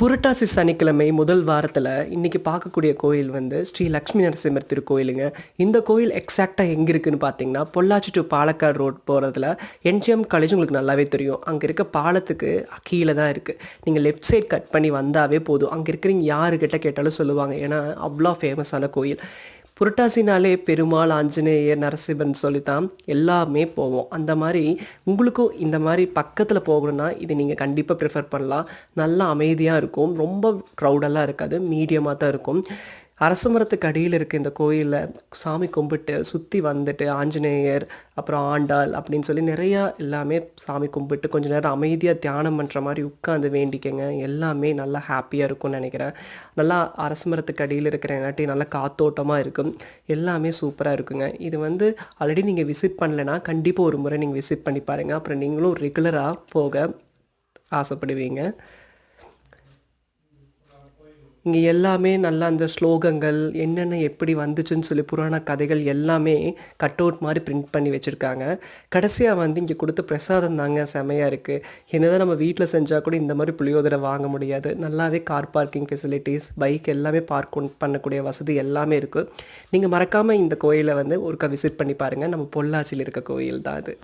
புரட்டாசி சனிக்கிழமை முதல் வாரத்தில் இன்றைக்கி பார்க்கக்கூடிய கோயில் வந்து ஸ்ரீ லக்ஷ்மி நரசிம்மர் திருக்கோயிலுங்க. இந்த கோயில் எக்ஸாக்டாக எங்கே இருக்குதுன்னு பார்த்தீங்கன்னா பொள்ளாச்சி டு பாலக்காடு ரோட் போகிறதுல என்ஜிஎம் காலேஜ் உங்களுக்கு நல்லாவே தெரியும். அங்கே இருக்க பாலத்துக்கு கீழே தான் இருக்குது நீங்கள் லெஃப்ட் சைட் கட் பண்ணி வந்தாவே போதும். அங்கே இருக்கிறவங்க யாருக்கிட்ட கேட்டாலும் சொல்லுவாங்க. ஏன்னா அவ்வளோ ஃபேமஸான கோயில். புரட்டாசினாலே பெருமாள் ஆஞ்சநேயர் நரசிம்மன் சொல்லித்தான் எல்லாமே போவோம். அந்த மாதிரி உங்களுக்கும் இந்த மாதிரி பக்கத்தில் போகணும்னா இது நீங்கள் கண்டிப்பாக ப்ரிஃபர் பண்ணலாம். நல்லா அமைதியாக இருக்கும். ரொம்ப க்ரௌடெல்லாம் இருக்காது. மீடியமாக தான் இருக்கும். அரச மரத்துக்கு அடியில் இருக்க இந்த கோயிலில் சாமி கும்பிட்டு சுற்றி வந்துட்டு ஆஞ்சநேயர் அப்புறம் ஆண்டாள் அப்படின்னு சொல்லி நிறையா எல்லாமே சாமி கும்பிட்டு கொஞ்சம் நேரம் அமைதியாக தியானம் பண்ணுற மாதிரி உட்காந்து வேண்டிக்கங்க. எல்லாமே நல்லா ஹாப்பியாக இருக்கும்னு நினைக்கிறேன். நல்லா அரச மரத்துக்கு அடியில் இருக்கிறங்காட்டி நல்லா காத்தோட்டமாக இருக்கும். எல்லாமே சூப்பராக இருக்குங்க. இது வந்து ஆல்ரெடி நீங்கள் விசிட் பண்ணலைன்னா கண்டிப்பாக ஒரு முறை நீங்கள் விசிட் பண்ணி பாருங்கள் அப்புறம் நீங்களும் ரெகுலராக போக ஆசைப்படுவீங்க. இங்கே எல்லாமே நல்லா அந்த ஸ்லோகங்கள் என்னென்ன எப்படி வந்துச்சுன்னு சொல்லி புராண கதைகள் எல்லாமே கட் அவுட் மாதிரி பிரிண்ட் பண்ணி வச்சுருக்காங்க. கடைசியாக வந்து இங்கே கொடுத்த பிரசாதம் தாங்க செமையாக இருக்குது என்னதான் நம்ம வீட்டில் செஞ்சால் கூட இந்த மாதிரி புளியோதரை வாங்க முடியாது. நல்லாவே கார் பார்க்கிங் ஃபெசிலிட்டிஸ் பைக் எல்லாமே பார்க் பண்ணக்கூடிய வசதி எல்லாமே இருக்குது நீங்கள் மறக்காமல் இந்த கோயிலை வந்து ஒருக்கா விசிட் பண்ணி பாருங்கள் நம்ம பொள்ளாச்சியில் இருக்க கோயில் தான் அது.